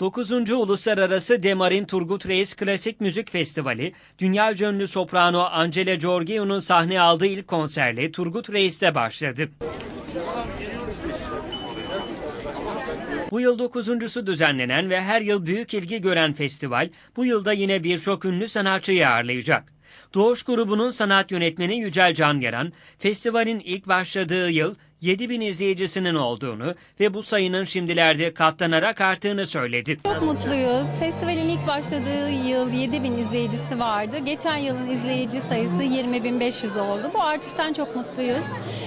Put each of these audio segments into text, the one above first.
9. Uluslararası Demarin Turgut Reis Klasik Müzik Festivali, dünya ünlü soprano Angela Georgiou'nun sahne aldığı ilk konserle Turgut Reis'te başladı. Bu yıl dokuzuncusu düzenlenen ve her yıl büyük ilgi gören festival, bu yılda yine birçok ünlü sanatçıyı ağırlayacak. Doğuş grubunun sanat yönetmeni Yücel Can Yaran, festivalin ilk başladığı yıl 7 bin izleyicisinin olduğunu ve bu sayının şimdilerde katlanarak arttığını söyledi. Çok mutluyuz. Festivalin ilk başladığı yıl 7 bin izleyicisi vardı. Geçen yılın izleyici sayısı 20.500 oldu. Bu artıştan çok mutluyuz.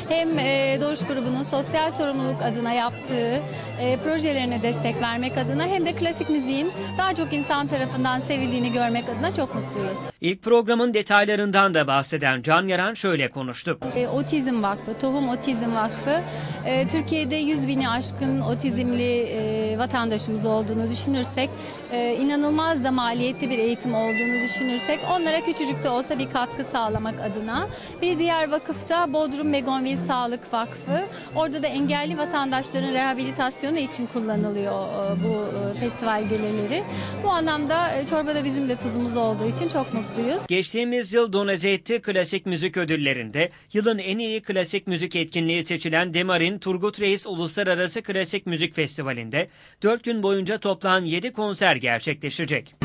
Hem e, Doğuş grubunun sosyal sorumluluk adına yaptığı e, projelerine destek vermek adına hem de klasik müziğin daha çok insan tarafından sevildiğini görmek adına çok mutluyuz. İlk programın detaylarından da bahseden Can Yaran şöyle konuştu. E, Otizm Vakfı, Tohum Otizm Vakfı, e, Türkiye'de 100 bini aşkın otizmli e, vatandaşımız olduğunu düşünürsek, e, inanılmaz da maliyetli bir eğitim olduğunu düşünürsek, onlara küçücük de olsa bir katkı sağlamak adına. Bir diğer vakıf da Bodrum Begonvil Sağlık Vakfı. Orada da engelli vatandaşların rehabilitasyonu için kullanılıyor e, bu e, festival gelirleri. Bu anlamda e, çorbada bizim de tuzumuz olduğu için çok mutluyuz. Geçtiğimiz yıl Donizetti Klasik Müzik Ödülleri'nde yılın en iyi klasik müzik etkinliği seçilen Demar'in Turgut Reis Uluslararası Klasik Müzik Festivali'nde 4 gün boyunca toplam 7 konser gerçekleşecek.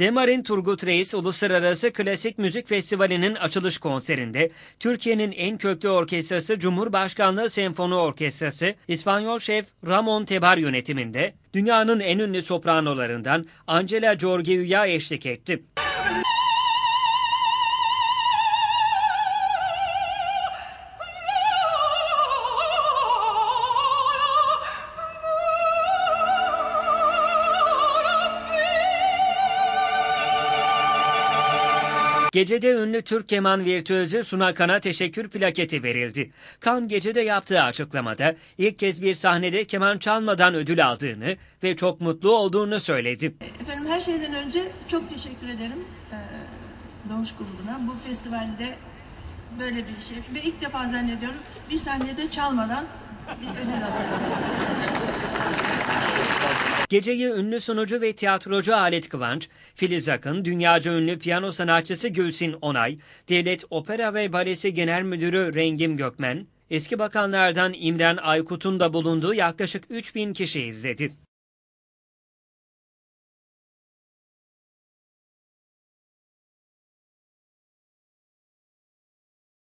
Demar'in Turgut Reis Uluslararası Klasik Müzik Festivali'nin açılış konserinde Türkiye'nin en köklü orkestrası Cumhurbaşkanlığı Senfoni Orkestrası, İspanyol şef Ramon Tebar yönetiminde dünyanın en ünlü sopranolarından Angela Georgiou'ya eşlik etti. Gecede ünlü Türk keman virtüözü Suna Kan'a teşekkür plaketi verildi. Kan gecede yaptığı açıklamada ilk kez bir sahnede keman çalmadan ödül aldığını ve çok mutlu olduğunu söyledi. Efendim her şeyden önce çok teşekkür ederim Doğuş grubuna. Bu festivalde böyle bir şey ve ilk defa zannediyorum bir sahnede çalmadan bir ödül alıyorum. Geceyi ünlü sunucu ve tiyatrocu Alet Kıvanç, Filiz Akın, dünyaca ünlü piyano sanatçısı Gülsin Onay, Devlet Opera ve Balesi Genel Müdürü Rengim Gökmen, eski bakanlardan İmren Aykut'un da bulunduğu yaklaşık 3000 kişi izledi.